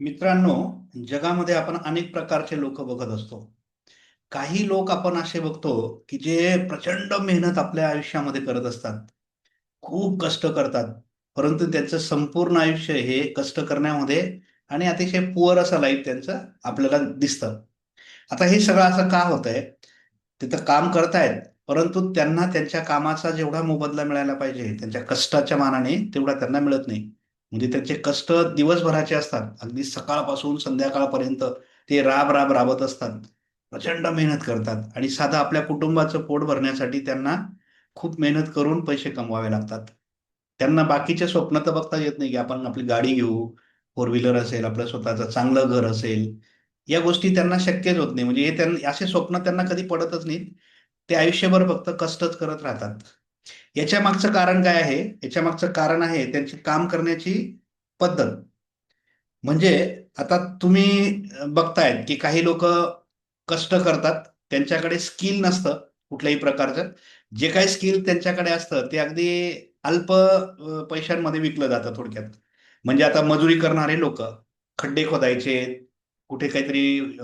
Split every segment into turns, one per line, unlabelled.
मित्रांनो जगामध्ये आपण अनेक प्रकारचे लोक बघत असतो. काही लोक आपण असे बघतो की जे प्रचंड मेहनत आपल्या आयुष्यामध्ये करत असतात. खूप कष्ट करतात. परंतु त्यांचं संपूर्ण आयुष्य हे कष्ट करण्यामध्ये आणि अतिशय पुअर असं लाईफ त्यांचं आपल्याला दिसतं. आता हे सगळं असं का होत आहे तिथं काम करतायत. परंतु त्यांना त्यांच्या कामाचा जेवढा मोबदला मिळायला पाहिजे त्यांच्या कष्टाच्या मानाने तेवढा त्यांना मिळत नाही. म्हणजे त्यांचे कष्ट दिवसभराचे असतात. अगदी सकाळपासून संध्याकाळपर्यंत ते राब राब राबत असतात. प्रचंड मेहनत करतात आणि साधा आपल्या कुटुंबाचं पोट भरण्यासाठी त्यांना खूप मेहनत करून पैसे कमवावे लागतात. त्यांना बाकीचे स्वप्न तर बघता येत नाही की आपण आपली गाडी घेऊ फोर व्हीलर असेल आपलं स्वतःचं चांगलं घर असेल. या गोष्टी त्यांना शक्यच होत नाही. म्हणजे हे त्यांना असे स्वप्न त्यांना कधी पडतच नाहीत. ते आयुष्यभर फक्त कष्टच करत राहतात. याच्या मागचं कारण काय आहे? याच्या मागचं कारण आहे त्यांची काम करण्याची पद्धत. म्हणजे आता तुम्ही बघतायत की काही लोक कष्ट करतात त्यांच्याकडे स्किल नसतं कुठल्याही प्रकारचं. जे काही स्किल त्यांच्याकडे असतं ते अगदी अल्प पैशांमध्ये विकलं जातं थोडक्यात. म्हणजे आता मजुरी करणारे लोक खड्डे खोदायचे कुठे काहीतरी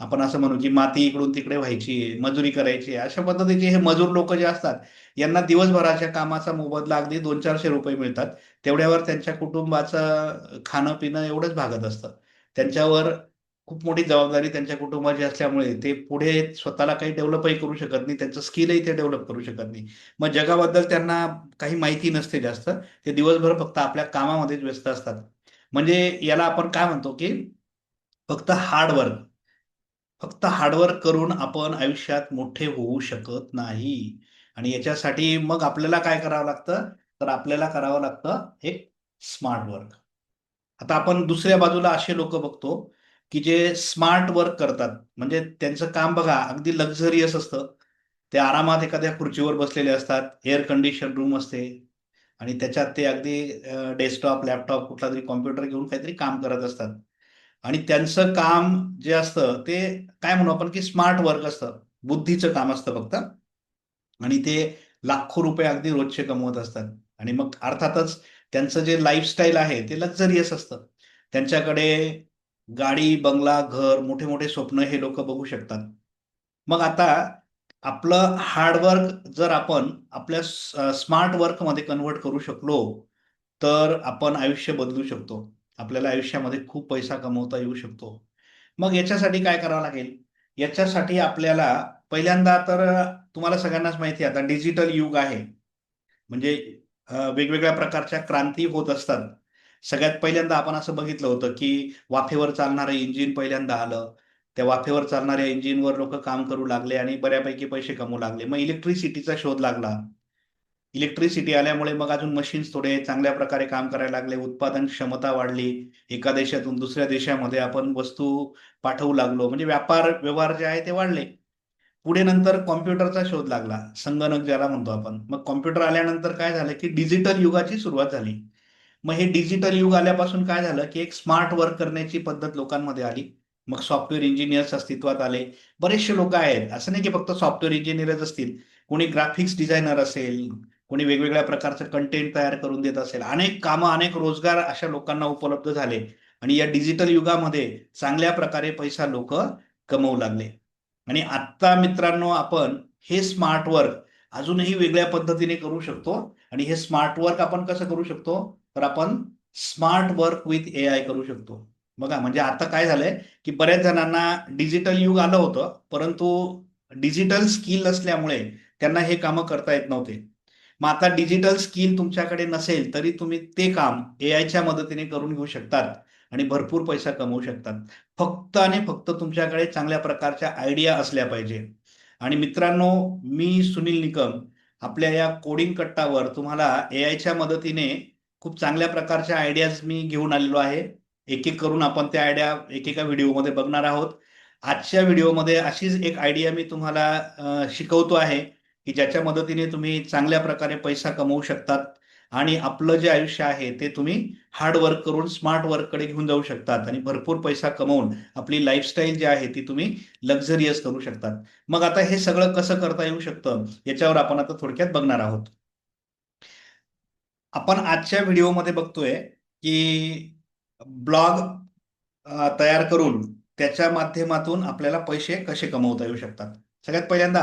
आपण असं म्हणू की माती इकडून तिकडे व्हायची मजुरी करायची अशा पद्धतीचे हे मजूर लोक जे असतात यांना दिवसभराच्या कामाचा मोबदला अगदी दोन चारशे रुपये मिळतात. तेवढ्यावर त्यांच्या कुटुंबाचं खाणं पिणं एवढंच भागत असतं. त्यांच्यावर खूप मोठी जबाबदारी त्यांच्या कुटुंबाची असल्यामुळे ते पुढे स्वतःला काही डेव्हलपही करू शकत नाही. त्यांचं स्किलही ते डेव्हलप करू शकत नाही. मग जगाबद्दल त्यांना काही माहिती नसते जास्त. ते दिवसभर फक्त आपल्या कामामध्येच व्यस्त असतात. म्हणजे याला आपण काय म्हणतो की फक्त हार्डवर्क फक्त हार्डवर्क करून आपण आयुष्यात मोठे होऊ शकत नाही. आणि याच्यासाठी मग आपल्याला काय करावं लागतं? तर आपल्याला करावं लागतं एक स्मार्ट वर्क आता आपण दुसऱ्या बाजूला असे लोक बघतो की जे स्मार्ट वर्क करतात. म्हणजे त्यांचं काम बघा अगदी लक्झरियस असतं. ते आरामात एखाद्या खुर्चीवर बसलेले असतात. एअर कंडिशन रूम असते. आणि त्याच्यात ते अगदी डेस्कटॉप लॅपटॉप कुठला तरी कॉम्प्युटर घेऊन काहीतरी काम करत असतात. आणि त्यांचं काम जे असतं ते काय म्हणू आपण की स्मार्ट वर्क असतं. बुद्धीचं काम असतं फक्त. आणि ते लाखो रुपये अगदी रोजचे कमवत असतात. आणि मग अर्थातच त्यांचं जे लाईफस्टाईल आहे ते लक्झरियस असतं. त्यांच्याकडे गाडी बंगला घर मोठे मोठे स्वप्न हे लोक बघू शकतात. मग आता आपलं हार्डवर्क जर आपण आपल्या स्मार्ट वर्कमध्ये कन्वर्ट करू शकलो तर आपण आयुष्य बदलू शकतो. आपल्याला आयुष्यामध्ये खूप पैसा कमवता येऊ शकतो. मग याच्यासाठी काय करावं लागेल? याच्यासाठी आपल्याला पहिल्यांदा तर तुम्हाला सगळ्यांनाच माहिती आहे आता डिजिटल युग आहे. म्हणजे वेगवेगळ्या प्रकारच्या क्रांती होत असतात. सगळ्यात पहिल्यांदा आपण असं बघितलं होतं की वाफेवर चालणारं इंजिन पहिल्यांदा आलं. त्या वाफेवर चालणाऱ्या इंजिनवर लोक काम करू लागले आणि बऱ्यापैकी पैसे कमवू लागले. मग इलेक्ट्रिसिटीचा शोध लागला. इलेक्ट्रिसिटी आल्यामुळे मग अजून मशीन्स थोडे चांगल्या प्रकारे काम करायला लागले. उत्पादन क्षमता वाढली. एका देशातून दुसऱ्या देशामध्ये आपण वस्तू पाठवू लागलो. म्हणजे व्यापार व्यवहार जे आहे ते वाढले. पुढे नंतर कॉम्प्युटरचा शोध लागला. संगणक ज्याला म्हणतो आपण. मग कॉम्प्युटर आल्यानंतर काय झालं की डिजिटल युगाची सुरुवात झाली. मग हे डिजिटल युग आल्यापासून काय झालं की एक स्मार्ट वर्क करण्याची पद्धत लोकांमध्ये आली. मग सॉफ्टवेअर इंजिनियर्स अस्तित्वात आले. बरेचसे लोक आहेत. असं नाही की फक्त सॉफ्टवेअर इंजिनियरच असतील. कोणी ग्राफिक्स डिझायनर असेल कोणी वेगवेगळ्या प्रकारचं कंटेंट तयार करून देत असेल. अनेक कामं अनेक रोजगार अशा लोकांना उपलब्ध झाले. आणि या डिजिटल युगामध्ये चांगल्या प्रकारे पैसा लोक कमवू लागले. आणि आत्ता मित्रांनो आपण हे स्मार्ट वर्क अजूनही वेगळ्या पद्धतीने करू शकतो. आणि हे स्मार्ट वर्क आपण कसं करू शकतो? तर आपण smart work with A I करू शकतो. बघा म्हणजे आता काय झालंय की बऱ्याच जणांना डिजिटल युग आलं होतं परंतु डिजिटल स्किल असल्यामुळे त्यांना हे कामं करता येत नव्हते. मग आता डिजिटल स्किल तुमच्याकडे नसेल तरी तुम्ही ते काम ए आयच्या मदतीने करून घेऊ शकतात आणि भरपूर पैसा कमवू शकतात. फक्त आणि फक्त तुमच्याकडे चांगल्या प्रकारच्या आयडिया असल्या पाहिजे. आणि मित्रांनो मी सुनील निकम आपल्या या कोडिंग कट्टावर तुम्हाला ए आयच्या मदतीने खूप चांगल्या प्रकारच्या आयडियाज मी घेऊन आलेलो आहे. एक एक करून आपण त्या आयडिया एकेका व्हिडिओमध्ये बघणार आहोत. आजच्या व्हिडिओमध्ये अशीच एक आयडिया मी तुम्हाला शिकवतो आहे की ज्याच्या मदतीने तुम्ही चांगल्या प्रकारे पैसा कमवू शकतात. आणि आपलं जे आयुष्य आहे ते तुम्ही हार्ड वर्क करून स्मार्ट वर्ककडे घेऊन जाऊ शकतात आणि भरपूर पैसा कमवून आपली लाईफस्टाईल जी आहे ती तुम्ही लक्झरियस करू शकतात. मग आता हे सगळं कसं करता येऊ शकतं याच्यावर आपण आता थोडक्यात बघणार आहोत. आपण आजच्या व्हिडिओमध्ये बघतोय की ब्लॉग तयार करून त्याच्या माध्यमातून आपल्याला पैसे कसे कमवता येऊ शकतात. सगळ्यात पहिल्यांदा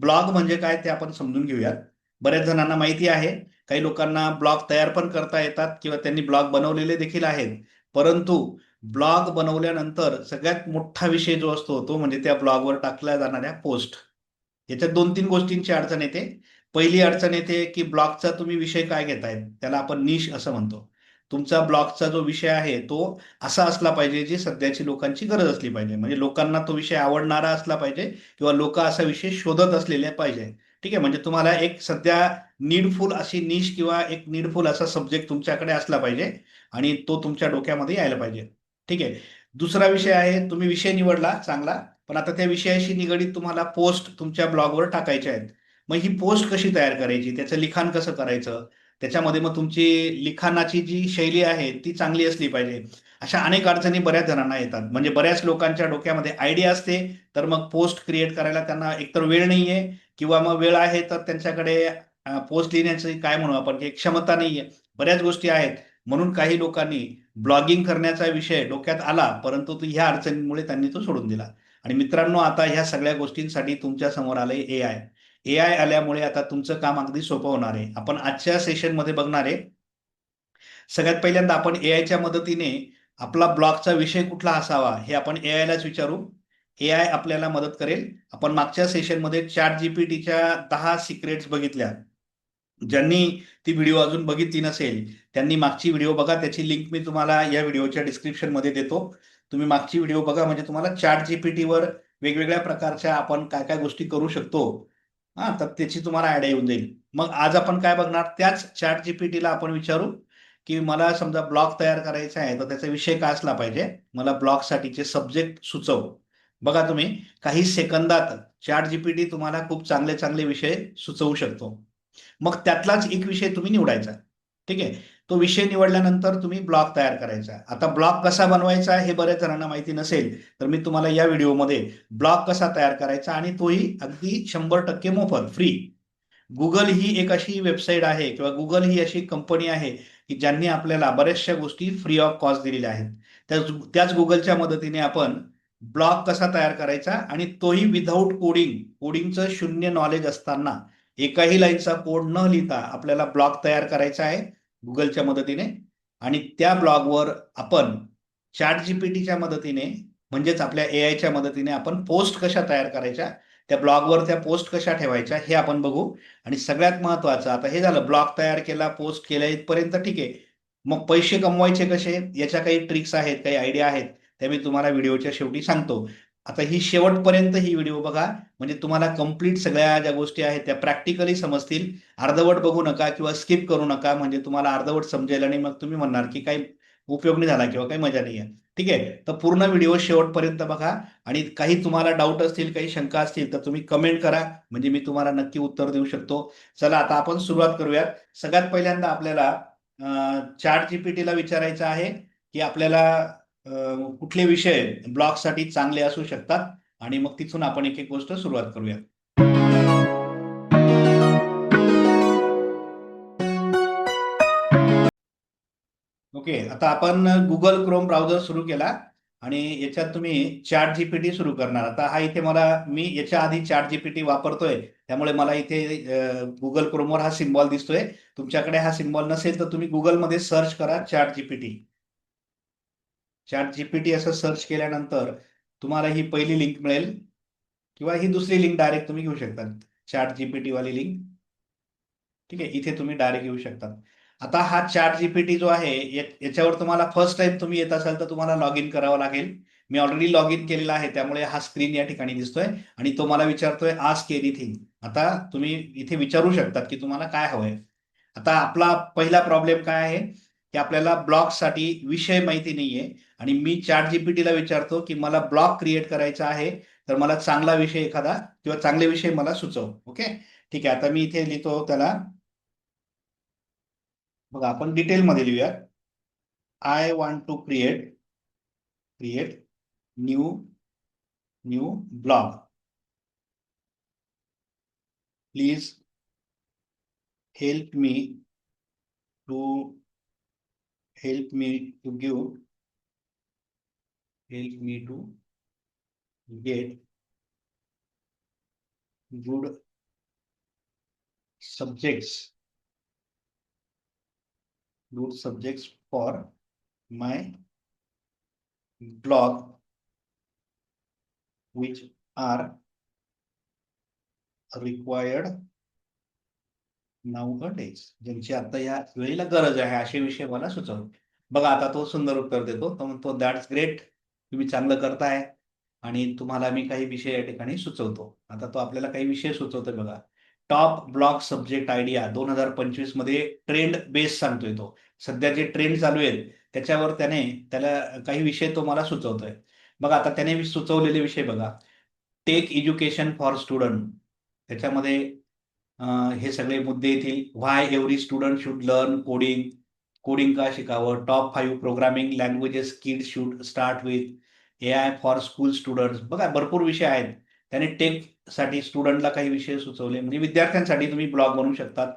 ब्लॉग म्हणजे काय ते आपण समजून घेऊयात. बऱ्याच जणांना माहिती आहे काही लोकांना ब्लॉग तयार पण करता येतात किंवा त्यांनी ब्लॉग बनवलेले देखील आहेत. परंतु ब्लॉग बनवल्यानंतर सगळ्यात मोठा विषय जो असतो तो म्हणजे त्या ब्लॉगवर टाकल्या जाणाऱ्या पोस्ट. याच्यात दोन तीन गोष्टींची अडचण येते. पहिली अडचण येते की ब्लॉगचा तुम्ही विषय काय घेताय? त्याला आपण निश असं म्हणतो. तुमचा ब्लॉगचा जो विषय आहे तो असा असला पाहिजे जी सध्याची लोकांची गरज असली पाहिजे. म्हणजे लोकांना तो विषय आवडणारा असला पाहिजे किंवा लोक असा विषय शोधत असलेले पाहिजे. ठीक आहे? म्हणजे तुम्हाला एक सध्या नीडफुल अशी निश किंवा एक नीडफुल असा सब्जेक्ट तुमच्याकडे असला पाहिजे आणि तो तुमच्या डोक्यामध्ये यायला पाहिजे. ठीक आहे? दुसरा विषय आहे तुम्ही विषय निवडला चांगला पण आता त्या विषयाशी निगडीत तुम्हाला पोस्ट तुमच्या ब्लॉगवर टाकायच्या आहेत. मग ही पोस्ट कशी तयार करायची? त्याचं लिखाण कसं करायचं? त्याच्यामध्ये मग तुमची लिखाणाची जी शैली आहे ती चांगली असली पाहिजे. अशा अनेक अडचणी बऱ्याच जणांना येतात. म्हणजे बऱ्याच लोकांच्या डोक्यामध्ये आयडिया असते तर मग पोस्ट क्रिएट करायला त्यांना एकतर वेळ नाहीये किंवा मग वेळ आहे तर त्यांच्याकडे पोस्ट लिहिण्याची काय म्हणू आपण की क्षमता नाहीये. बऱ्याच गोष्टी आहेत. म्हणून काही लोकांनी ब्लॉगिंग करण्याचा विषय डोक्यात आला परंतु ह्या अडचणींमुळे त्यांनी तो सोडून दिला. आणि मित्रांनो आता ह्या सगळ्या गोष्टींसाठी तुमच्यासमोर आले ए आय ए आय आल्यामुळे आता तुमचं काम अगदी सोपं होणार आहे. आपण आजच्या सेशनमध्ये बघणार आहे. सगळ्यात पहिल्यांदा आपण ए आयच्या मदतीने आपला ब्लॉगचा विषय कुठला असावा हे आपण ए आयलाच विचारू. ए आय आपल्याला मदत करेल. आपण मागच्या सेशनमध्ये चॅट जीपीटीच्या दहा सिक्रेट्स बघितल्या. ज्यांनी ती व्हिडिओ अजून बघितली नसेल त्यांनी मागची व्हिडिओ बघा. त्याची लिंक मी तुम्हाला या व्हिडिओच्या डिस्क्रिप्शनमध्ये देतो. तुम्ही मागची व्हिडिओ बघा. म्हणजे तुम्हाला चॅट जीपीटीवर वेगवेगळ्या प्रकारच्या आपण काय काय गोष्टी करू शकतो. हा तर त्याची तुम्हाला आयडिया येऊन जाईल. मग आज आपण काय बघणार? त्याच चॅट जीपीटीला आपण विचारू की मला समजा ब्लॉग तयार करायचा आहे तर त्याचा विषय काय असला पाहिजे? मला ब्लॉगसाठीचे सब्जेक्ट सुचव. बघा तुम्ही काही सेकंदात चॅट जीपीटी तुम्हाला खूप चांगले चांगले विषय सुचवू शकतो. मग त्यातलाच एक विषय तुम्ही निवडायचा. ठीक आहे? तो विषय निवडल्यानंतर तुम्ही ब्लॉग तयार करायचा. आता ब्लॉग कसा बनवायचा हे बऱ्याच जणांना माहिती नसेल तर मी तुम्हाला या व्हिडिओमध्ये ब्लॉग कसा तयार करायचा आणि तोही अगदी शंभर टक्के मोफत फ्री. गुगल ही एक अशी वेबसाईट आहे किंवा गुगल ही अशी कंपनी आहे की ज्यांनी आपल्याला बऱ्याचशा गोष्टी फ्री ऑफ कॉस्ट दिलेल्या आहेत. त्याच त्याच गुगलच्या मदतीने आपण ब्लॉग कसा तयार करायचा आणि तोही विदाऊट कोडिंग कोडिंगचं शून्य नॉलेज असताना एकाही लाईनचा कोड न लिहिता आपल्याला ब्लॉग तयार करायचा आहे गुगलच्या मदतीने. आणि त्या ब्लॉगवर आपण चॅट जीपीटीच्या मदतीने म्हणजेच आपल्या ए आयच्या मदतीने आपण पोस्ट कशा तयार करायच्या त्या ब्लॉगवर त्या पोस्ट कशा ठेवायच्या हे आपण बघू. आणि सगळ्यात महत्वाचं आता हे झालं ब्लॉग तयार केला पोस्ट केल्या इथपर्यंत ठीक आहे. मग पैसे कमवायचे कसे? याच्या काही ट्रिक्स आहेत काही आयडिया आहेत. ते मी तुम्हाला व्हिडिओच्या शेवटी सांगतो. आता ही शेवटपर्यंत ही व्हिडिओ बघा. म्हणजे तुम्हाला कंप्लीट सगळ्या ज्या गोष्टी आहेत त्या प्रॅक्टिकली समजतील. अर्धवट बघू नका किंवा स्किप करू नका. म्हणजे तुम्हाला अर्धवट समजेल आणि मग तुम्ही म्हणणार की काही उपयोग नाही झाला किंवा काही मजा नाही आहे ठीक आहे? तर पूर्ण व्हिडिओ शेवटपर्यंत बघा. आणि काही तुम्हाला डाऊट असतील काही शंका असतील तर तुम्ही कमेंट करा. म्हणजे मी तुम्हाला नक्की उत्तर देऊ शकतो. चला आता आपण सुरुवात करूयात. सगळ्यात पहिल्यांदा आपल्याला चार जीपीटीला विचारायचं आहे की आपल्याला कुठले विषय ब्लॉगसाठी चांगले असू शकतात? आणि मग तिथून आपण एक एक गोष्ट सुरुवात करूया ओके आता आपण गुगल क्रोम ब्राउझर सुरू केला आणि याच्यात तुम्ही चॅट जीपीटी सुरू करणार. आता हा इथे मला मी याच्या आधी चॅट जीपीटी वापरतोय त्यामुळे मला इथे गुगल क्रोमवर हा सिम्बॉल दिसतोय. तुमच्याकडे हा सिम्बॉल नसेल तर तुम्ही गुगलमध्ये सर्च करा चॅट जीपीटी चॅट जीपीटी असं सर्च केल्यानंतर तुम्हाला ही पहिली लिंक मिळेल. किंवा ही दुसरी लिंक डायरेक्ट तुम्ही घेऊ शकता चॅट जीपीटी वाली लिंक ठीक आहे? इथे तुम्ही डायरेक्ट घेऊ शकता आता हा चॅट जीपीटी जो आहे याच्यावर तुम्हाला फर्स्ट टाइम तुम्ही येत असाल तर तुम्हाला लॉग इन करावं लागेल. मी ऑलरेडी लॉग इन केलेला आहे त्यामुळे हा स्क्रीन या ठिकाणी दिसतोय. आणि तो मला विचारतोय आस्क एनिथिंग आता तुम्ही इथे विचारू शकतात की तुम्हाला काय हवंय. आता आपला पहिला प्रॉब्लेम काय आहे? की आपल्याला ब्लॉगसाठी विषय माहिती नाहीये. आणि मी चॅट जीपीटीला विचारतो की मला ब्लॉग क्रिएट करायचा आहे तर मला चांगला विषय एखादा किंवा चांगले विषय मला सुचव. ओके ठीक आहे आता मी इथे लिहितो त्याला. बघा आपण डिटेलमध्ये लिहूया I want to create create new new blog please help me to help me to give help me to get good subjects good subjects for my blog which are required nowadays ज्यांची आता या वेळेला गरज आहे असे विषय मला सुचवतो बघा आता तो सुंदर उत्तर देतो. तो म्हणतो दॅट्स ग्रेट तुम्ही चांगलं करताय आणि तुम्हाला मी काही विषय या ठिकाणी सुचवतो. आता तो आपल्याला काही विषय सुचवतोय बघा. टॉप ब्लॉक सब्जेक्ट आयडिया दोन हजार पंचवीसमध्ये ट्रेंड बेस सांगतोय तो. सध्या जे ट्रेंड चालू आहेत त्याच्यावर त्याने त्याला काही विषय तो मला सुचवतोय. बघा आता त्याने सुचवलेले विषय बघा. टेक एज्युकेशन फॉर स्टुडंट त्याच्यामध्ये हे सगळे मुद्दे येतील. Why every student should learn coding coding का शिकावं? Top five programming languages kid should start with A I for school students बघा भरपूर विषय आहेत. त्याने टेकसाठी स्टुडंटला काही विषय सुचवले. म्हणजे विद्यार्थ्यांसाठी तुम्ही ब्लॉग बनवू शकतात.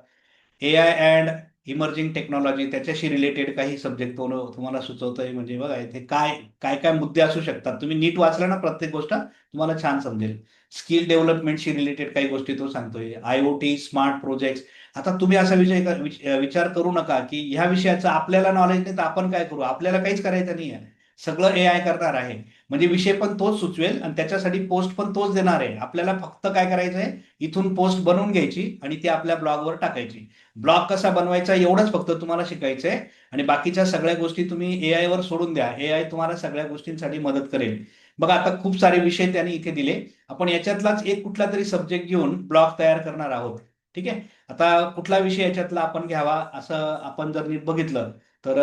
A I and emerging technology त्याच्याशी रिलेटेड काही सब्जेक्ट तुम्हाला सुचवतोय म्हणजे बघा इथे काय काय काय मुद्दे असू शकतात. तुम्ही नीट वाचला ना प्रत्येक गोष्ट तुम्हाला छान समजेल. स्किल डेव्हलपमेंटशी रिलेटेड काही गोष्टी तो सांगतोय. I O T smart project आता तुम्ही असा विषय विचार करू नका की ह्या विषयाचं आपल्याला नॉलेज नाही तर आपण काय करू? आपल्याला काहीच करायचं नाही आहे सगळं ए आय करणार आहे. म्हणजे विषय पण तोच सुचवेल आणि त्याच्यासाठी पोस्ट पण तोच देणार आहे. आपल्याला फक्त काय करायचं आहे इथून पोस्ट बनवून घ्यायची आणि ती आपल्या ब्लॉगवर टाकायची. ब्लॉग कसा बनवायचा एवढंच फक्त तुम्हाला शिकायचंय आणि बाकीच्या सगळ्या गोष्टी तुम्ही ए वर सोडून द्या. ए आय तुम्हाला सगळ्या गोष्टींसाठी मदत करेल. बघा आता खूप सारे विषय त्यांनी इथे दिले. आपण याच्यातलाच एक कुठला तरी सब्जेक्ट घेऊन ब्लॉग तयार करणार आहोत. ठीक आहे? आता कुठला विषय याच्यातला आपण घ्यावा? असं आपण जर बघितलं तर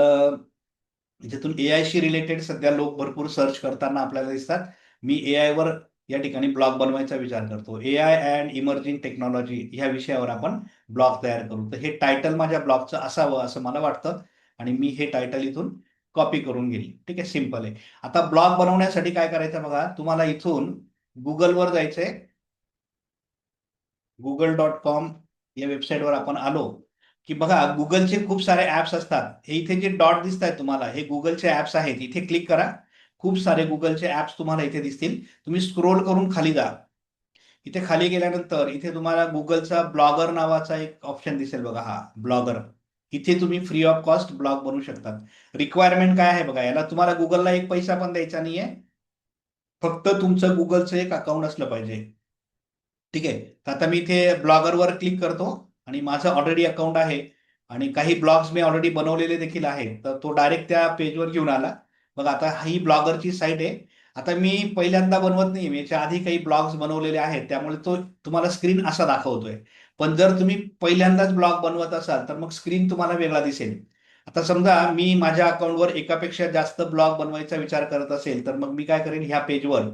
ज्यातून याच्यातून ए आयशी रिलेटेड सध्या लोक भरपूर सर्च करताना आपल्याला दिसतात. मी ए वर या ठिकाणी ब्लॉग बनवायचा विचार करतो. A I and emerging technology ह्या विषयावर आपण ब्लॉग तयार करू. तर हे टायटल माझ्या ब्लॉगचं असावं असं मला वाटतं. आणि मी हे टायटल इथून कॉपी करून घेईल. ठीक आहे? सिंपल आहे. आता ब्लॉग बनवण्यासाठी काय करायचं बघा? तुम्हाला इथून गुगलवर जायचंय. गुगल डॉट कॉम या वेबसाईटवर आपण आलो. की बघा गुगलचे खूप सारे ऍप्स असतात. हे इथे जे डॉट दिसत आहेत तुम्हाला हे गुगलचे ऍप्स आहेत. इथे क्लिक करा. खूप सारे गुगलचे ऍप्स तुम्हाला इथे दिसतील. तुम्ही स्क्रोल करून खाली जा. इथे खाली गेल्यानंतर इथे तुम्हाला गुगलचा ब्लॉगर नावाचा एक ऑप्शन दिसेल बघा हा ब्लॉगर इथे तुम्ही फ्री ऑफ कॉस्ट ब्लॉग बनवू शकतात. रिक्वायरमेंट काय आहे बघा याला तुम्हाला गुगलला एक पैसा पण द्यायचा नाहीये. फक्त तुमचं गुगलचं एक अकाउंट असलं पाहिजे. ठीक आहे? तर आता मी इथे ब्लॉगरवर क्लिक करतो. आणि माझं ऑलरेडी अकाउंट आहे आणि काही ब्लॉग्स मी ऑलरेडी बनवलेले देखील आहे तर तो डायरेक्ट त्या पेजवर घेऊन आला. मग आता ही ब्लॉगरची साईट आहे. आता मी पहिल्यांदा बनवत नाही मी याच्या आधी काही ब्लॉग्स बनवलेले आहेत. त्यामुळे तो तुम्हाला स्क्रीन असा दाखवतोय. पण जर तुम्ही पहिल्यांदाच ब्लॉग बनवत असाल तर मग स्क्रीन तुम्हाला वेगळा दिसेल. आता समजा मी माझ्या अकाउंटवर एकापेक्षा जास्त ब्लॉग बनवायचा विचार करत असेल तर मग मी काय करेन? ह्या पेजवर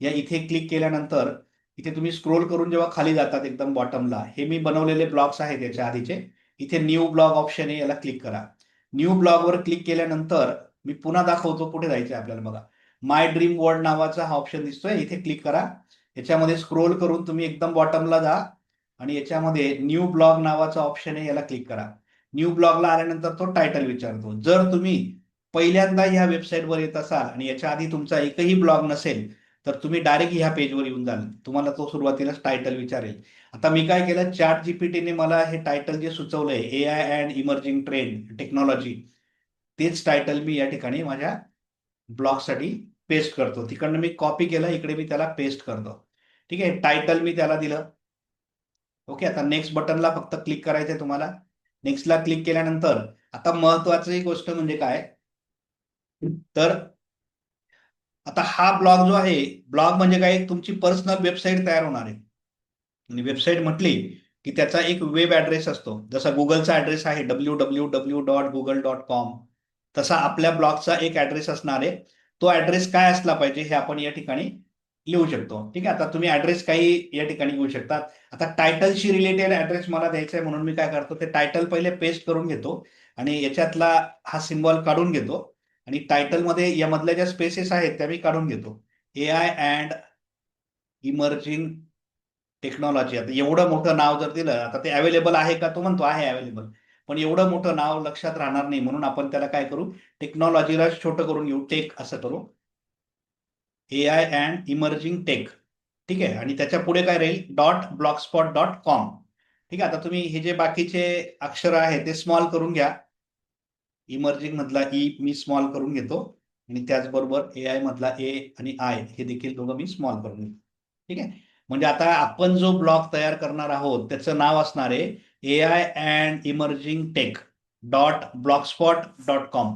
या इथे क्लिक केल्यानंतर इथे तुम्ही स्क्रोल करून जेव्हा खाली जातात एकदम बॉटमला हे मी बनवलेले ब्लॉग्स आहेत याच्या आधीचे. इथे न्यू ब्लॉग ऑप्शन आहे याला क्लिक करा. न्यू ब्लॉगवर क्लिक केल्यानंतर मी पुन्हा दाखवतो कुठे जायचं आपल्याला बघा. माय ड्रीम वर्ल्ड नावाचा हा ऑप्शन दिसतोय इथे क्लिक करा. याच्यामध्ये स्क्रोल करून तुम्ही एकदम बॉटमला जा आणि याच्यामध्ये न्यू ब्लॉग नावाचा ऑप्शन आहे याला क्लिक करा. न्यू ब्लॉगला आल्यानंतर तो टायटल विचारतो. जर तुम्ही पहिल्यांदा ह्या वेबसाईटवर येत असाल आणि याच्या आधी तुमचा एकही ब्लॉग नसेल तर तुम्ही डायरेक्ट ह्या पेजवर येऊन जाल. तुम्हाला तो सुरुवातीलाच टायटल विचारेल. आता मी काय केलं चॅट जीपीटीने मला हे टायटल जे सुचवलंय A I and emerging trend technology तेच टायटल मी या ठिकाणी माझ्या ब्लॉगसाठी पेस्ट करतो. तिकडनं मी कॉपी केलं इकडे मी त्याला पेस्ट करतो. ठीक आहे? टायटल मी त्याला दिलं. ओके आता नेक्स्ट बटनला फक्त क्लिक करायचंय तुम्हाला. नेक्स्टला क्लिक केल्यानंतर आता महत्वाची गोष्ट म्हणजे काय? तर आता हा ब्लॉग जो आहे ब्लॉग म्हणजे काय? तुमची पर्सनल वेबसाईट तयार होणार आहे. आणि वेबसाईट म्हटली की त्याचा एक वेब ऍड्रेस असतो. जसा गुगलचा ऍड्रेस आहे W W W dot Google dot com तसा आपल्या ब्लॉगचा एक ऍड्रेस असणार आहे. तो ऍड्रेस काय असला पाहिजे हे आपण या ठिकाणी लिहू शकतो. ठीक आहे? आता तुम्ही ऍड्रेस काही या ठिकाणी घेऊ शकतात. आता टायटलशी रिलेटेड ऍड्रेस मला द्यायचा आहे म्हणून मी काय करतो ते टायटल पहिले पेस्ट करून घेतो आणि याच्यातला हा सिम्बॉल काढून घेतो. आणि टायटलमध्ये यामधल्या ज्या स्पेसेस आहेत त्या मी काढून घेतो. A I and emerging technology आता एवढं मोठं नाव जर दिलं आता ते अवेलेबल आहे का? तो म्हणतो आहे अवेलेबल पण एवढं मोठं नाव लक्षात राहणार नाही. म्हणून आपण त्याला काय करू? टेक्नॉलॉजीला छोटं करून घेऊ. टेक असं करू. A I and emerging tech ठीक आहे? आणि त्याच्या पुढे काय राहील? Dot blogspot dot com ठीक आहे? आता तुम्ही हे जे बाकीचे अक्षर आहे ते स्मॉल करून घ्या. इमर्जिंग मधला ई मी स्मॉल करून घेतो. आणि त्याचबरोबर ए आय मधला ए आणि आय हे देखील दोघं मी स्मॉल करून घेतो. ठीक आहे? म्हणजे आता आपण जो ब्लॉग तयार करणार आहोत त्याचं नाव असणार आहे A I and emerging tech dot blogspot dot com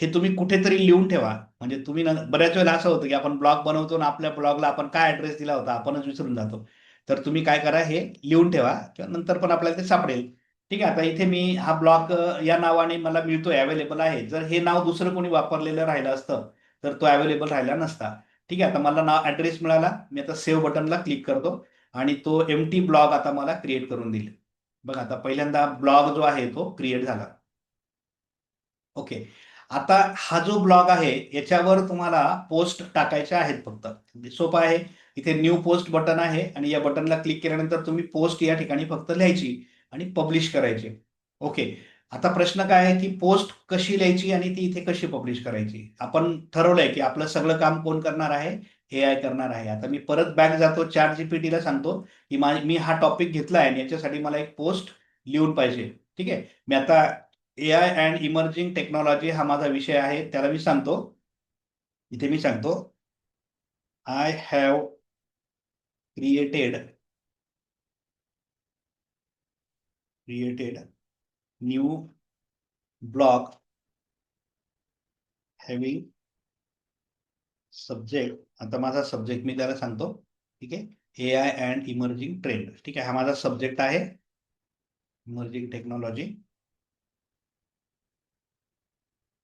हे तुम्ही कुठेतरी लिहून ठेवा. म्हणजे तुम्ही बऱ्याच वेळेला असं होतं की आपण ब्लॉग बनवतो आणि आपल्या ब्लॉगला आपण काय ऍड्रेस दिला होता आपणच विसरून जातो. तर तुम्ही काय करा हे लिहून ठेवा किंवा नंतर पण आपल्याला ते सापडेल. ठीक आहे आता इथे मी हा ब्लॉग या नावाने मला मिळतोय अवेलेबल आहे. जर हे नाव दुसरं कोणी वापरलेलं राहिलं असतं तर तो अवेलेबल राहिला नसता. ठीक आहे आता मला नाव ऍड्रेस मिळाला. मी आता सेव्ह बटनला क्लिक करतो आणि तो एम टी ब्लॉग आता मला क्रिएट करून देईल. बघा आता पहिल्यांदा ब्लॉग जो आहे तो क्रिएट झाला. ओके आता हा जो ब्लॉग आहे याच्यावर तुम्हाला पोस्ट टाकायच्या आहेत फक्त. सोपं आहे. इथे न्यू पोस्ट बटन आहे आणि या बटनला क्लिक केल्यानंतर तुम्ही पोस्ट या ठिकाणी फक्त लिहायची. आणि पब्लिश करायची. ओके आता प्रश्न काय आहे? की पोस्ट कशी लिहायची आणि ती इथे कशी पब्लिश करायची? आपण ठरवलंय की आपलं सगळं काम कोण करणार आहे? ए आय करणार आहे. आता मी परत बॅक जातो चार जीपीटीला सांगतो की मा- मी हा टॉपिक घेतला आहे आणि याच्यासाठी मला एक पोस्ट लिहून पाहिजे. ठीक आहे? मी आता A I and emerging technology हा माझा विषय आहे. त्याला मी सांगतो. इथे मी सांगतो. I have created created new blog having subject आता माझा सब्जेक्ट मी त्याला सांगतो, ठीक आहे? A I and emerging trend ठीक आहे? हा माझा सब्जेक्ट आहे emerging technology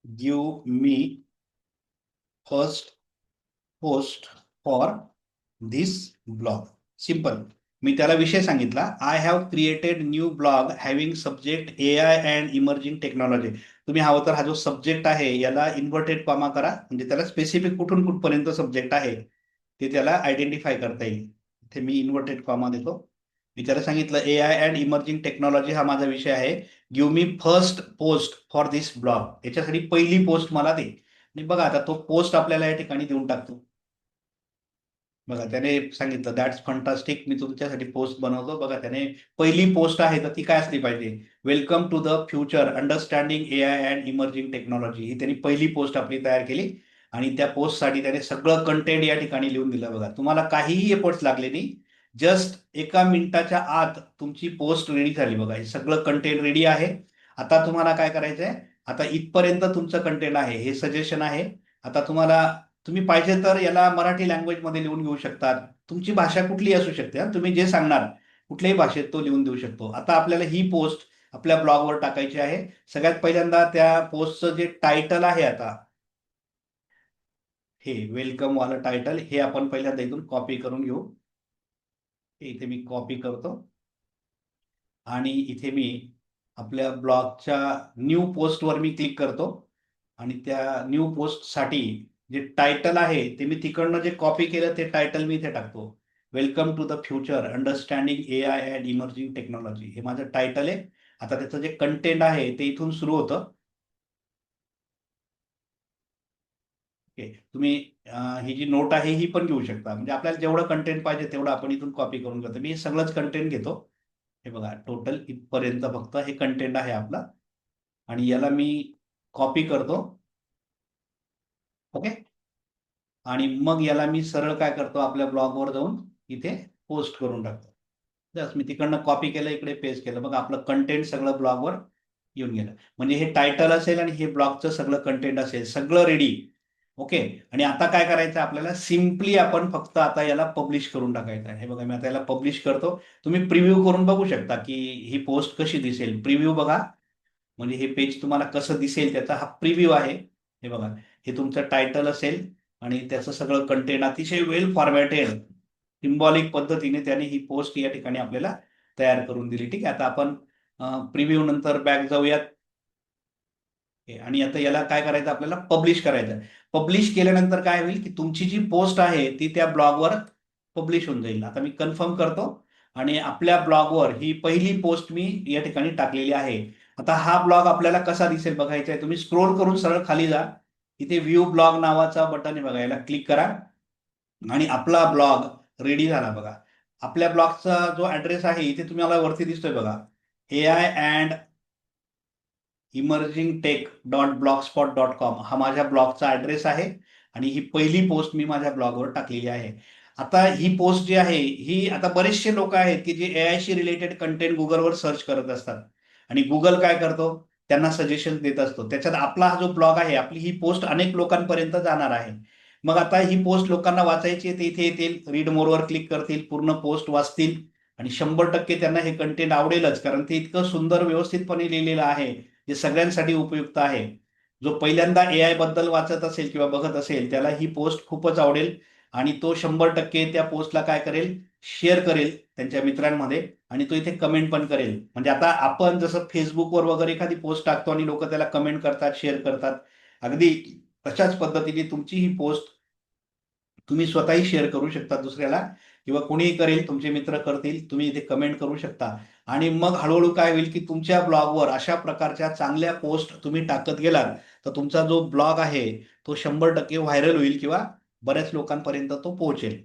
give me first post for this blog simple मी त्याला विषय सांगितला. I have created new blog having subject A I and emerging technology तुम्ही हवं तर हा जो सब्जेक्ट आहे याला इन्व्हर्टेड कॉमा करा. म्हणजे त्याला स्पेसिफिक कुठून कुठपर्यंत सब्जेक्ट आहे ते त्याला आयडेंटिफाय करता येईल. इथे मी इन्व्हर्टेड कॉमा देतो. मी त्याला सांगितलं A I and emerging technology हा माझा विषय आहे. Give me first post for this blog याच्यासाठी पहिली पोस्ट मला दे. आणि बघा आता तो पोस्ट आपल्याला या ठिकाणी देऊन टाकतो. बघा त्याने सांगितलं दॅट्स फंटास्टिक मी तुमच्यासाठी पोस्ट बनवतो. बघा त्याने पहिली पोस्ट आहे तर ती काय असली पाहिजे? Welcome to the future understanding A I and emerging technology ही त्यांनी पहिली पोस्ट आपली तयार केली आणि त्या पोस्टसाठी त्याने सगळं कंटेंट या ठिकाणी लिहून दिलं बघा. तुम्हाला काहीही एफर्ट्स लागले नाही. जस्ट एका मिनिटाच्या आत तुमची पोस्ट रेडी झाली बघा. हे सगळं कंटेंट रेडी आहे. आता तुम्हाला काय करायचं आहे आता इथपर्यंत तुमचं कंटेंट आहे. हे सजेशन आहे. आता तुम्हाला तुम्ही पाहिजे तर याला मराठी लँग्वेजमध्ये लिहून घेऊ शकतात. तुमची भाषा कुठली असू शकते तुम्ही जे सांगणार कुठल्याही भाषेत तो लिहून देऊ शकतो. आता आपल्याला ही पोस्ट आपल्या ब्लॉगवर टाकायची आहे. सगळ्यात पहिल्यांदा त्या पोस्टचं जे टायटल आहे आता हे वेलकम वालं टायटल हे आपण पहिल्यांदा इथून कॉपी करून घेऊ. इथे मी कॉपी करतो. आणि इथे मी आपल्या ब्लॉगच्या न्यू पोस्टवर मी क्लिक करतो. आणि त्या न्यू पोस्टसाठी जे टायटल आहे ते मी तिकडनं जे कॉपी केलं ते टायटल मी इथे टाकतो. Welcome to the future understanding A I and emerging technology हे माझं टायटल आहे. आता त्याचं जे कंटेंट आहे ते इथून सुरू होतं. ओके तुम्ही ही जी नोट आहे ही पण घेऊ शकता. म्हणजे आपल्याला जेवढं कंटेंट पाहिजे तेवढं आपण इथून कॉपी करून घेतो. मी सगळंच कंटेंट घेतो. हे बघा टोटल इथपर्यंत फक्त हे कंटेंट आहे आपला. आणि याला मी कॉपी करतो. ओके? आणि मग याला मी सरळ काय करतो आपल्या ब्लॉगवर जाऊन इथे पोस्ट करून टाकतो. जस मी तिकडनं कॉपी केलं इकडे पेस्ट केलं. मग आपलं कंटेंट सगळं ब्लॉगवर येऊन गेलं. म्हणजे हे टायटल असेल आणि हे ब्लॉगचं सगळं कंटेंट असेल सगळं रेडी ओके? आणि आता काय करायचं आपल्याला? सिम्पली आपण फक्त आता याला पब्लिश करून टाकायचं आहे. हे बघा मी आता याला पब्लिश करतो. तुम्ही प्रिव्ह्यू करून बघू शकता की ही पोस्ट कशी दिसेल. प्रिव्ह्यू बघा. म्हणजे हे पेज तुम्हाला कसं दिसेल त्याचा हा प्रिव्ह्यू आहे. हे बघा. हे तुमचं टायटल असेल आणि त्याचं सगळं कंटेंट अतिशय वेल फॉर्मॅटेड सिम्बॉलिक पद्धतीने त्याने ही पोस्ट या ठिकाणी आपल्याला तयार करून दिली. ठीक आहे आता आपण प्रिव्ह्यू नंतर बॅक जाऊयात. आणि आता याला काय करायचं आपल्याला? पब्लिश करायचं पब्लिश केल्यानंतर काय होईल की तुमची जी पोस्ट आहे ती त्या ब्लॉगवर पब्लिश होऊन जाईल. आता मी कन्फर्म करतो. आणि आपल्या ब्लॉगवर ही पहिली पोस्ट मी या ठिकाणी टाकलेली आहे. आता हा ब्लॉग आपल्याला कसा दिसेल बघायचा आहे. तुम्ही स्क्रोल करून सरळ खाली जा. इथे व्ह्यू ब्लॉग नावाचा बटन आहे बघा याला क्लिक करा. आणि आपला ब्लॉग रेडी झाला बघा. आपल्या ब्लॉगचा जो ऍड्रेस आहे इथे तुम्हाला वरती दिसतोय बघा. A I and emerging tech dot blogspot dot com हा माझ्या ब्लॉगचा ऍड्रेस आहे आणि ही पहिली पोस्ट मी माझ्या ब्लॉगवर टाकलेली आहे. आता ही पोस्ट जी आहे ही आता बरेचसे लोक आहेत की जे ए आयशी रिलेटेड कंटेंट गुगलवर सर्च करत असतात. आणि गुगल काय करतो? त्यांना सजेशन देत असतो. त्याच्यात आपला हा जो ब्लॉग आहे आपली ही पोस्ट अनेक लोकांपर्यंत जाणार आहे. मग आता ही पोस्ट लोकांना वाचायची आहे ते इथे येतील रीड मोरवर क्लिक करतील पूर्ण पोस्ट वाचतील. आणि शंभर टक्के त्यांना हे कंटेंट आवडेलच कारण ते इतकं सुंदर व्यवस्थितपणे लिहिलेलं आहे जे सगळ्यांसाठी उपयुक्त आहे. जो पहिल्यांदा ए आयबद्दल वाचत असेल किंवा बघत असेल त्याला ही पोस्ट खूपच आवडेल. आणि तो शंभर टक्के त्या पोस्टला काय करेल? शेअर करेल. त्यांच्या मित्रांमध्ये आणि तो इथे कमेंट पण करेल. म्हणजे आता आपण जसं फेसबुकवर वगैरे एखादी पोस्ट टाकतो आणि लोक त्याला कमेंट करतात शेअर करतात अगदी तशाच पद्धतीने तुमची ही पोस्ट तुम्ही स्वतःही शेअर करू शकता दुसऱ्याला किंवा कोणीही करेल तुमचे मित्र करतील तुम्ही इथे कमेंट करू शकता. आणि मग हळूहळू काय होईल की तुमच्या ब्लॉगवर अशा प्रकारच्या चांगल्या पोस्ट तुम्ही टाकत गेलात तर तुमचा जो ब्लॉग आहे तो शंभर टक्के व्हायरल होईल किंवा बऱ्याच लोकांपर्यंत तो पोहोचेल.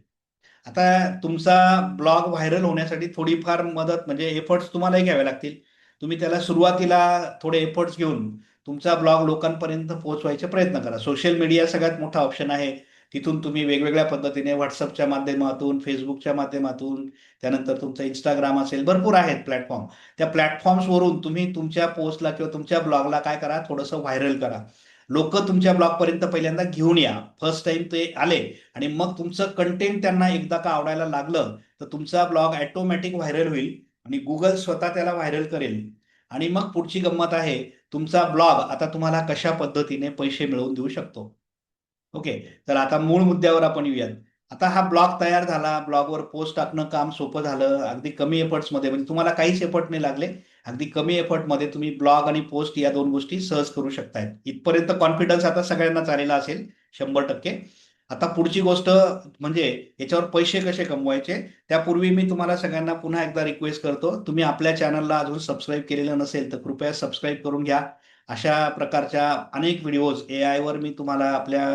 आता तुमचा ब्लॉग व्हायरल होण्यासाठी थोडीफार मदत म्हणजे एफर्ट्स तुम्हालाही घ्यावे लागतील. तुम्ही त्याला सुरुवातीला थोडे एफर्ट्स घेऊन तुमचा ब्लॉग लोकांपर्यंत पोहोचवायचे प्रयत्न करा. सोशल मीडिया सगळ्यात मोठा ऑप्शन आहे. तिथून तुम्ही वेगवेगळ्या पद्धतीने व्हॉट्सअपच्या माध्यमातून फेसबुकच्या माध्यमातून त्यानंतर तुमचं इंस्टाग्राम असेल भरपूर आहेत प्लॅटफॉर्म त्या प्लॅटफॉर्म्सवरून तुम्ही तुमच्या पोस्टला किंवा तुमच्या ब्लॉगला काय करा थोडंसं व्हायरल करा. लोक तुमच्या ब्लॉगपर्यंत पहिल्यांदा घेऊन या. फर्स्ट टाइम ते आले आणि मग तुमचं कंटेंट त्यांना एकदा का आवडायला लागलं तर तुमचा ब्लॉग ॲटोमॅटिक व्हायरल होईल आणि गुगल स्वतः त्याला व्हायरल करेल. आणि मग पुढची गंमत आहे तुमचा ब्लॉग आता तुम्हाला कशा पद्धतीने पैसे मिळवून देऊ शकतो? ओके तर आता मूळ मुद्द्यावर आपण येऊयात. आता हा ब्लॉग तयार झाला ब्लॉगवर पोस्ट टाकणं काम सोपं झालं अगदी कमी एफर्ट्समध्ये म्हणजे तुम्हाला काहीच एफर्ट नाही लागले. अगदी कमी एफर्टमध्ये तुम्ही ब्लॉग आणि पोस्ट या दोन गोष्टी सहज करू शकताय इथपर्यंत कॉन्फिडन्स आता सगळ्यांना आलेला असेल शंभर टक्के. आता पुढची गोष्ट म्हणजे याच्यावर पैसे कसे कमवायचे त्यापूर्वी मी तुम्हाला सगळ्यांना पुन्हा एकदा रिक्वेस्ट करतो तुम्ही आपल्या चॅनलला अजून सबस्क्राईब केलेलं नसेल तर कृपया सबस्क्राईब करून घ्या. अशा प्रकारच्या अनेक व्हिडिओज ए आयवर मी तुम्हाला आपल्या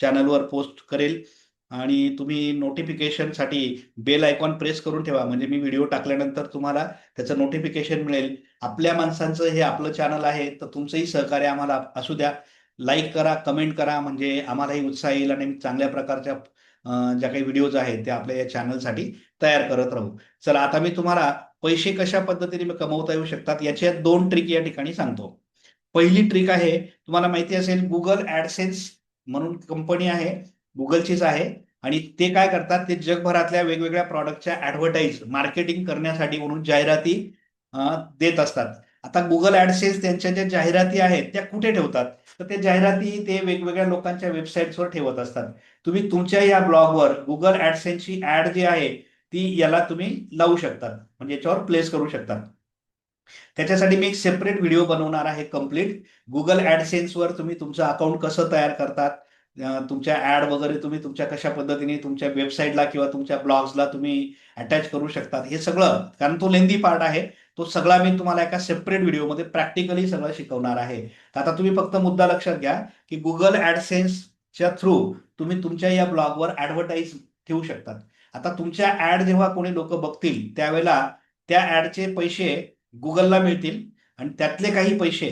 चॅनलवर पोस्ट करेल. आणि तुम्ही नोटिफिकेशनसाठी बेल आयकॉन प्रेस करून ठेवा. म्हणजे मी व्हिडिओ टाकल्यानंतर तुम्हाला त्याचं नोटिफिकेशन मिळेल. आपल्या माणसांचं हे आपलं चॅनल आहे तर तुमचंही सहकार्य आम्हाला असू द्या. लाईक करा कमेंट करा म्हणजे आम्हालाही उत्साह येईल आणि चांगल्या प्रकारच्या ज्या काही व्हिडिओज आहेत त्या आपल्या या चॅनलसाठी तयार करत राहू. चला आता मी तुम्हाला पैसे कशा पद्धतीने कमवता येऊ शकतात याच्या दोन ट्रिक या ठिकाणी सांगतो. पहिली ट्रिक आहे तुम्हाला माहिती असेल गुगल ऍडसेन्स म्हणून कंपनी आहे. गुगलचीच आहे. आणि ते काय करतात ते जगभरातल्या वेगवेगळ्या प्रॉडक्टच्या ऍडव्हर्टाईज मार्केटिंग करण्यासाठी म्हणून जाहिराती देत असतात. आता गुगल ऍडसेन्स त्यांच्या ज्या जाहिराती आहेत त्या कुठे ठेवतात? तर त्या जाहिराती ते वेगवेगळ्या लोकांच्या वेबसाईट्सवर ठेवत असतात. तुम्ही तुमच्या या ब्लॉगवर गुगल ऍडसेन्सची ऍड जी आहे ती याला तुम्ही लावू शकतात. म्हणजे याच्यावर प्लेस करू शकतात. त्याच्यासाठी मी एक सेपरेट व्हिडिओ बनवणार आहे कंप्लीट गुगल ऍडसेन्सवर तुम्ही तुमचं अकाउंट कसं तयार करतात? तुमच्या ऍड वगैरे तुम्ही तुमच्या कशा पद्धतीने तुमच्या वेबसाईटला किंवा तुमच्या ब्लॉग्सला तुम्ही अटॅच करू शकतात हे सगळं कारण तो लेंदी पार्ट आहे तो सगळा मी तुम्हाला एका सेपरेट व्हिडिओमध्ये प्रॅक्टिकली सगळं शिकवणार आहे. तर आता तुम्ही फक्त मुद्दा लक्षात घ्या की गुगल ऍडसेन्सच्या थ्रू तुम्ही तुमच्या या ब्लॉगवर ऍडव्हर्टाईज ठेवू शकतात. आता तुमच्या ऍड जेव्हा कोणी लोक बघतील त्यावेळेला त्या ऍडचे पैसे गुगलला मिळतील आणि त्यातले काही पैसे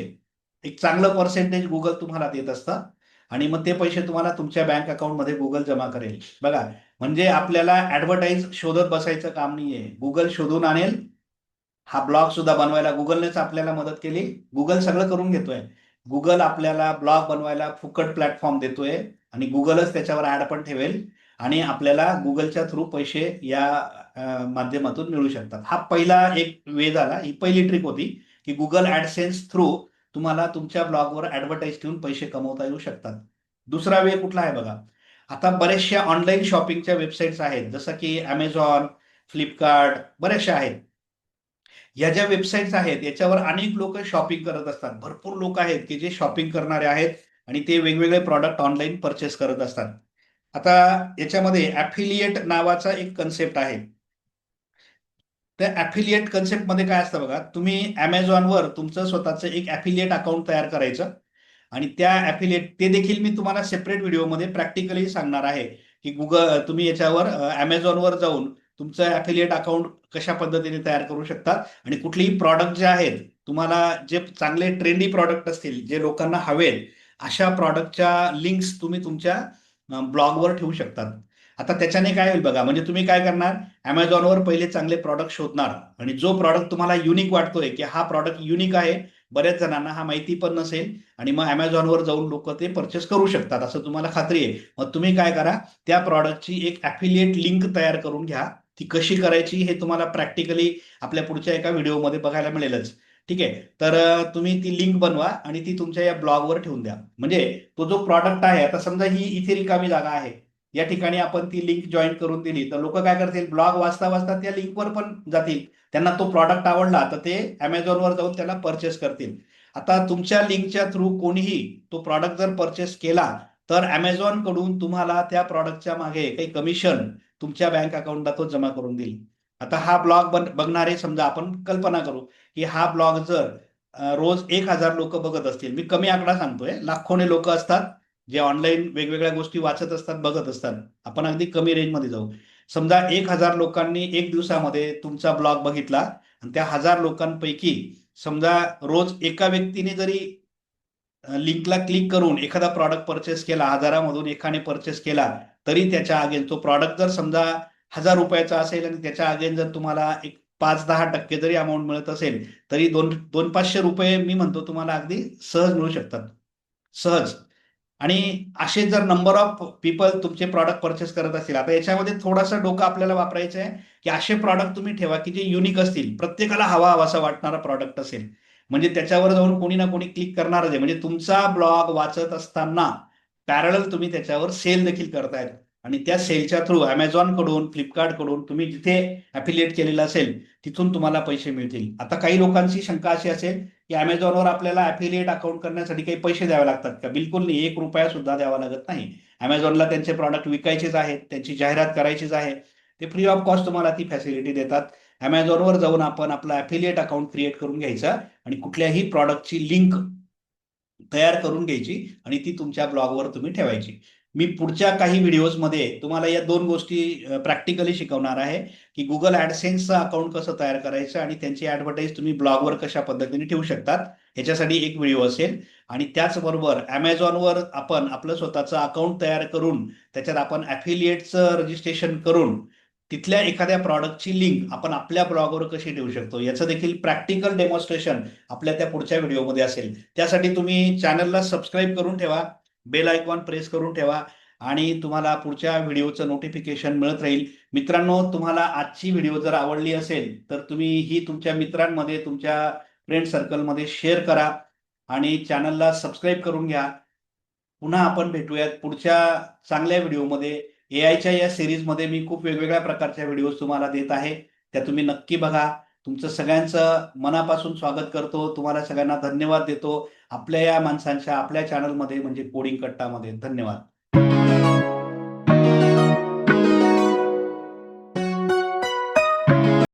एक चांगलं पर्सेंटेज गुगल तुम्हाला देत असतं. आणि मग ते पैसे तुम्हाला तुमच्या बँक अकाउंटमध्ये गुगल जमा करेल. बघा म्हणजे आपल्याला ऍडव्हर्टाईज शोधत बसायचं काम नाहीये. गुगल शोधून आणेल. हा ब्लॉग सुद्धा बनवायला गुगलनेच आपल्याला मदत केली. गुगल सगळं करून घेतोय. गुगल आपल्याला ब्लॉग बनवायला फुकट प्लॅटफॉर्म देतोय आणि गुगलच त्याच्यावर ऍड पण ठेवेल आणि आपल्याला गुगलच्या थ्रू पैसे या माध्यमातून मिळू शकतात. हा पहिला एक वे झाला ही पहिली ट्रिक होती की गुगल ऍडसेन्स थ्रू तुम्हाला तुमच्या ब्लॉगवर ऍडव्हर्टाईज ठेवून पैसे कमवता येऊ शकतात. दुसरा वे कुठला आहे बघा? आता बऱ्याचशा ऑनलाईन शॉपिंगच्या वेबसाईट्स आहेत जसं की अमेझॉन फ्लिपकार्ट बऱ्याचशा आहेत. या ज्या वेबसाईट्स आहेत याच्यावर अनेक लोक शॉपिंग करत असतात. भरपूर लोक आहेत की जे शॉपिंग करणारे आहेत आणि ते वेगवेगळे प्रॉडक्ट ऑनलाईन परचेस करत असतात. आता याच्यामध्ये ऍफिलिएट नावाचा एक कन्सेप्ट आहे. त्या ऍफिलिएट कन्सेप्टमध्ये काय असतं बघा तुम्ही अमेझॉनवर तुमचं स्वतःचं एक ऍफिलिएट अकाउंट तयार करायचं आणि त्या ऍफिलिएट ते देखील मी तुम्हाला सेपरेट व्हिडिओमध्ये प्रॅक्टिकली सांगणार आहे की गुगल तुम्ही याच्यावर अमेझॉनवर जाऊन तुमचं ॲफिलिएट अकाउंट कशा पद्धतीने तयार करू शकता आणि कुठलेही प्रॉडक्ट जे आहेत तुम्हाला जे चांगले ट्रेंडी प्रॉडक्ट असतील जे लोकांना हवेत अशा प्रॉडक्टच्या लिंक्स तुम्ही तुमच्या ब्लॉगवर ठेवू शकतात. आता त्याच्याने काय होईल बघा म्हणजे तुम्ही काय करणार? अमेझॉनवर पहिले चांगले प्रॉडक्ट शोधणार. आणि जो प्रॉडक्ट तुम्हाला युनिक वाटतोय की हा प्रॉडक्ट युनिक आहे बऱ्याच जणांना हा माहिती पण नसेल आणि मग अमेझॉनवर जाऊन लोक ते परचेस करू शकतात असं तुम्हाला खात्री आहे. मग तुम्ही काय करा त्या प्रॉडक्टची एक ॲफिलिएट लिंक तयार करून घ्या. ती कशी करायची हे तुम्हाला प्रॅक्टिकली आपल्या पुढच्या एका व्हिडिओमध्ये बघायला मिळेलच. ठीक आहे? तर तुम्ही ती लिंक बनवा आणि ती तुमच्या या ब्लॉगवर ठेवून द्या. म्हणजे तो जो प्रॉडक्ट आहे आता समजा ही इथे रिकामी जागा आहे. या ठिकाणी आपण ती लिंक जॉईन करून दिली. तर लोक काय करतील? ब्लॉग वाचता वाचता त्या लिंकवर पण जातील. त्यांना तो प्रॉडक्ट आवडला तर ते अमेझॉनवर जाऊन त्याला परचेस करतील. आता तुमच्या लिंकच्या थ्रू कोणीही तो प्रॉडक्ट जर परचेस केला तर अमेझॉनकडून तुम्हाला त्या प्रॉडक्टच्या मागे काही कमिशन तुमच्या बँक अकाउंटला तो जमा करून देईल. आता हा ब्लॉग बन बघणारे समजा आपण कल्पना करू की हा ब्लॉग जर रोज एक हजार लोक बघत असतील. मी कमी आकडा सांगतोय. लाखोने लोक असतात. जे ऑनलाईन वेगवेगळ्या गोष्टी वाचत असतात बघत असतात आपण अगदी कमी रेंजमध्ये जाऊ. समजा एक हजार लोकांनी एक दिवसामध्ये तुमचा ब्लॉग बघितला आणि त्या हजार लोकांपैकी समजा रोज एका व्यक्तीने जरी लिंकला क्लिक करून एखादा प्रॉडक्ट परचेस केला हजारामधून एकाने परचेस केला तरी त्याच्या अगेन तो प्रॉडक्ट जर समजा हजार रुपयाचा असेल आणि त्याच्या अगेन जर तुम्हाला एक पाच दहा टक्के जरी अमाऊंट मिळत असेल तरी दोन दोन पाचशे रुपये मी म्हणतो तुम्हाला अगदी सहज मिळू शकतात. सहज. आणि असे जर नंबर ऑफ पीपल तुमचे प्रॉडक्ट परचेस करत असतील आता याच्यामध्ये थोडासा डोकं आपल्याला वापरायचं आहे की असे प्रॉडक्ट तुम्ही ठेवा की जे युनिक असतील. प्रत्येकाला हवा हवासा वाटणारा प्रॉडक्ट असेल. म्हणजे त्याच्यावर जाऊन कोणी ना कोणी क्लिक करणारच आहे. म्हणजे तुमचा ब्लॉग वाचत असताना पॅरल तुम्ही त्याच्यावर सेल देखील करतायत. आणि त्या सेलच्या थ्रू अमेझॉनकडून फ्लिपकार्टकडून तुम्ही जिथे अफिलिएट केलेलं असेल तिथून तुम्हाला पैसे मिळतील. आता काही लोकांची शंका अशी असेल की अमेझॉनवर आपल्याला अफिलिएट अकाउंट करण्यासाठी काही पैसे द्यावे लागतात का? बिलकुल नाही. एक रुपया सुद्धा द्यावा लागत नाही. अमेझॉनला त्यांचे प्रॉडक्ट विकायचेच आहेत त्यांची जाहिरात करायचीच आहे. ते फ्री ऑफ कॉस्ट तुम्हाला ती फॅसिलिटी देतात. अमेझॉनवर जाऊन आपण आपला अफिलिएट अकाउंट क्रिएट करून घ्यायचा आणि कुठल्याही प्रॉडक्टची लिंक तयार करून घ्यायची आणि ती तुमच्या ब्लॉगवर तुम्ही ठेवायची. मी पुढच्या काही व्हिडिओजमध्ये तुम्हाला या दोन गोष्टी प्रॅक्टिकली शिकवणार आहे. की गुगल ॲडसेन्सचं अकाउंट कसं तयार करायचं आणि त्यांची ॲडव्हर्टाईज तुम्ही ब्लॉगवर कशा पद्धतीने ठेवू शकतात ह्याच्यासाठी एक व्हिडिओ असेल. आणि त्याचबरोबर ॲमेझॉनवर आपण आपलं स्वतःचं अकाउंट तयार करून त्याच्यात आपण ॲफिलिएटचं रजिस्ट्रेशन करून तिथल्या एखाद्या प्रॉडक्टची लिंक आपण आपल्या ब्लॉगवर कशी देऊ शकतो याचं देखील प्रॅक्टिकल डेमॉन्स्ट्रेशन आपल्या त्या पुढच्या व्हिडिओमध्ये असेल. त्यासाठी तुम्ही चॅनलला सबस्क्राईब करून ठेवा बेल आयकॉन प्रेस करून ठेवा आणि तुम्हाला पुढच्या व्हिडिओचं नोटिफिकेशन मिळत राहील. मित्रांनो तुम्हाला आजची व्हिडिओ जर आवडली असेल तर तुम्ही ही तुमच्या मित्रांमध्ये तुमच्या फ्रेंड सर्कलमध्ये शेअर करा आणि चॅनलला सबस्क्राईब करून घ्या. पुन्हा आपण भेटूयात पुढच्या चांगल्या व्हिडिओमध्ये. ए आयच्या या सिरीजमध्ये मी खूप वेगवेगळ्या प्रकारच्या व्हिडिओज तुम्हाला देत आहे. त्या तुम्ही नक्की बघा. तुमचं सगळ्यांचं मनापासून स्वागत करतो. तुम्हाला सगळ्यांना धन्यवाद देतो. आपल्या या माणसांच्या आपल्या चॅनलमध्ये म्हणजे कोडिंग कट्टामध्ये. धन्यवाद.